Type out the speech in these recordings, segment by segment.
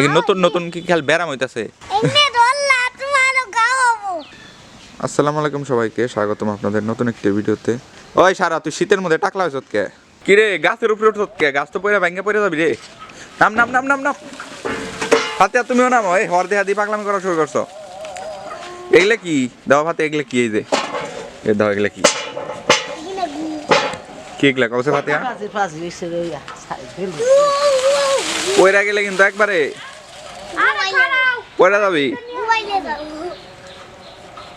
এই নতুন নতুন কি খেল ব্যারাম হইতাছে? আসসালামু আলাইকুম সবাইকে স্বাগতম আপনাদের নতুন একটি ভিডিওতে। ওই সারা তুই শীতের মধ্যে টাকলা হয়েছত কে? কি রে গাছের উপরে কে? গাছ তো পড়ে ভেঙে পড়ে যাবি রে। নাম নাম নাম নাম নাম। ফাতিয়া তুমিও নাম। ওই হর দেহা দিয়ে পাগলামি করা শুরু করছ। এগুলা কি? দেওয়া ভাতে এগুলা কি এই যে? এ দাও এগুলা কি? কি এগুলা? beleza. পয়রা গেলে কিন্তু একবারে পয়রা যাবি?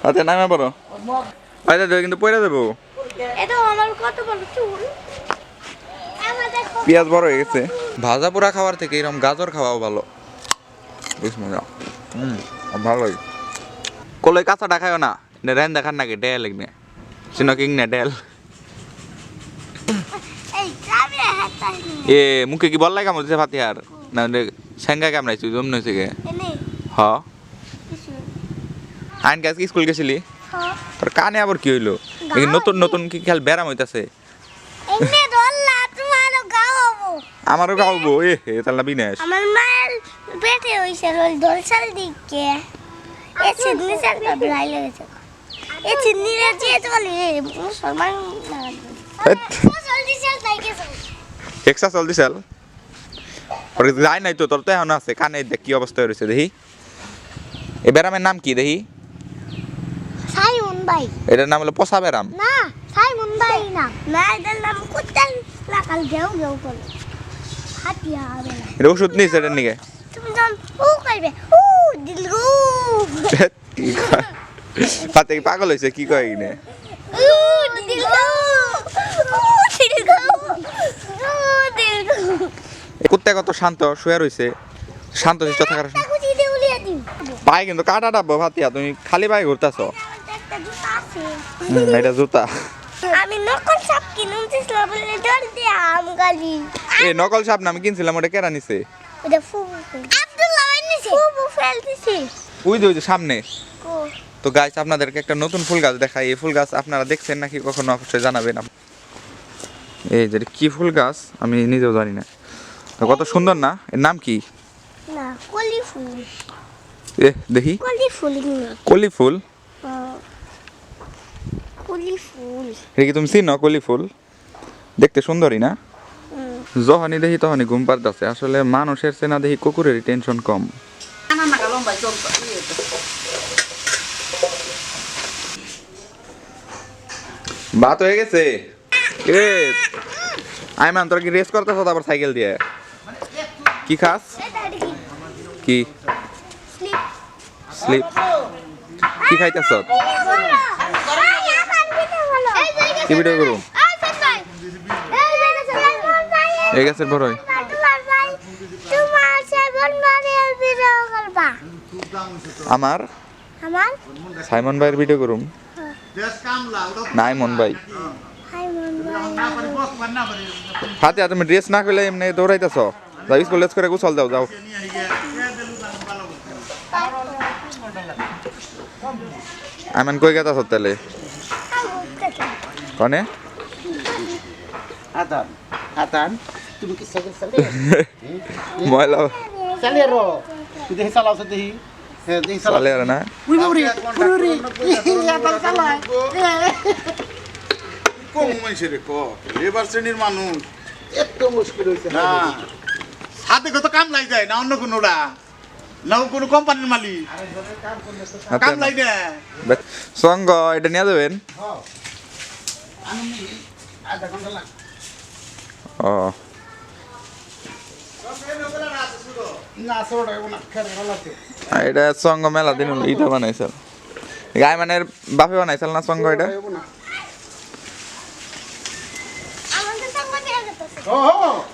ফাতিয়া নামে পড়ো ফাতিয়া দেবে কিন্তু পয়রা দেবো। পেঁয়াজ বড় হয়ে গেছে। ভাজা পোড়া খাওয়ার থেকে এরকম গাজর খাওয়াও ভালো। বেশ মজা। হুম ভালো লাগে। কলই কাঁচাটা খাও না। রেন দেখার নাকি ডেল এগনে। চিনো কিং না ডেল। এ, মুখে কি বল লাগে আমার ফাতিয়ার? না সেঙ্গা কামড়াইছি জম নইছে গে এনে হ। আইন কাজ স্কুল গেছিলি? হ্যাঁ তোর কানে আবার কি হইল? নতুন নতুন কি খেল ব্যারাম হইতাছে? আমারও খাওয়াবো এ হে তাহলে বিনাশ। আমার মায়ের পেটে হইছে দলসাল দিকে। এ সালটা ব্লাই লেগেছে। এ রে যে চলে। মুসলমান তাই গেছে যাই নাই তো তোর তো এখন আছে। কানে দেখ কি অবস্থা হয়েছে দেখি। এই ব্যারামের নাম কি দেখি? সাইমন ভাই এটার নাম হলো ব্যারাম। না সাইমন ভাই না। না এটার নাম কুত্তাল লাকাল গেও গেও করে। হাতিয়া হবে এটা ওষুধ নিস এটার নিকে? তুমি যখন ও করবে ও দিলগু কি কয়? পাতে পাগল হয়েছে কি কয় দিলগু কুত্তা কত শান্ত শুয়ে রয়েছে শান্ত থাকার কুচি দিয়ে উলিয়ে দিন পায়ে কিন্তু কাটা ডাবো ভাতিয়া তুমি খালি পায়ে ঘুরতেছ। এটা জুতা। আমি নকল সাপ কিনুম বলে ডর দিয়ে আম গালি। এ নকল সাপ না আমি কিনছিলাম ওটা কেরা নিছে? ওটা ফুবু আব্দুল্লাহ নিছে? ফুবু ফেলতেছে। ওই যে ওই যে সামনে। তো গাছ আপনাদেরকে একটা নতুন ফুল গাছ দেখাই। এই ফুল গাছ আপনারা দেখছেন নাকি কখনো অবশ্যই জানাবেন এই যে কি ফুল গাছ? আমি নিজেও জানি না। কত সুন্দর না? এর নাম কি? না কলি ফুল। এ দেখি। কলি ফুল কলি ফুল কলি ফুল এটা কি তুমি চিনো কলি ফুল দেখতে সুন্দরই না। যখনই দেখি তখনই ঘুম পাড়তেছে। আসলে মানুষের চেনা দেখি কুকুরেরই টেনশন কম. ভাত হয়ে গেছে? আইমান তোরা কি রেস করতেছ আবার সাইকেল দিয়ে? কি খাস? কি? স্লিপ কি খাইতেছ? কি ভিডিও করুম? এই গাছের করবা আমার? আমার? সাইমন ভাইয়ের ভিডিও করুম। নাই মন ভাই। হাতে তুমি ড্রেস না করলে এমনি দৌড়াইতেছ। যাও স্কুল করে গুছল দাও যাও। আইমান কই গেতাছ তাহলে কনে Atan, Atan, tu mungkin salir salir. ময়লা dah salah sedih. Eh, dah salah. চলে আর না uri, uri uri. Atan salah. কম মানুষের ক লেবার শ্রেণির মানুষ Itu muskil itu. না হাতে কত কাম লাই যায় না অন্য কোনোটা না ও কোনো কোম্পানির মালিক। কাম লাই সঙ্গ এটা নিয়ে যাবেন? ও। galate. এটা সঙ্গ মেলা দিন ইটা বানাইছিল গাই মানের বাপে বানাইছিল না সঙ্গ এটা?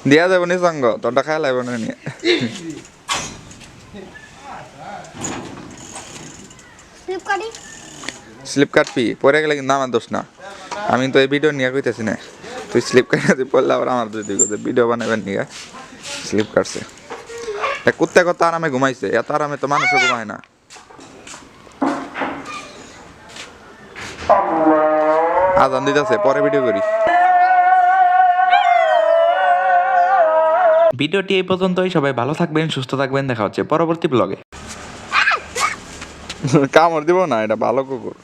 দিয়ে যাব নি সঙ্গ তোরটা খাই লাগবে না নিয়ে স্লিপ করি স্লিপ কাটবি পরে গেলে কিন্তু আমার দোষ না। আমি তো এই ভিডিও নিয়ে কইতেছি না। তুই স্লিপ কাটে পড়লে আবার আমার দুই দিকে ভিডিও বানাবেন নিয়ে স্লিপ কাটছে এক কুত্তে কত আরামে ঘুমাইছে? এত আরামে তো মানুষও ঘুমায় না। আজান দিতেছে পরে ভিডিও করি। ভিডিওটি এই পর্যন্তই। সবাই ভালো থাকবেন সুস্থ থাকবেন। দেখা হচ্ছে পরবর্তী ব্লগে কামড় দিব না এটা ভালো কুকুর।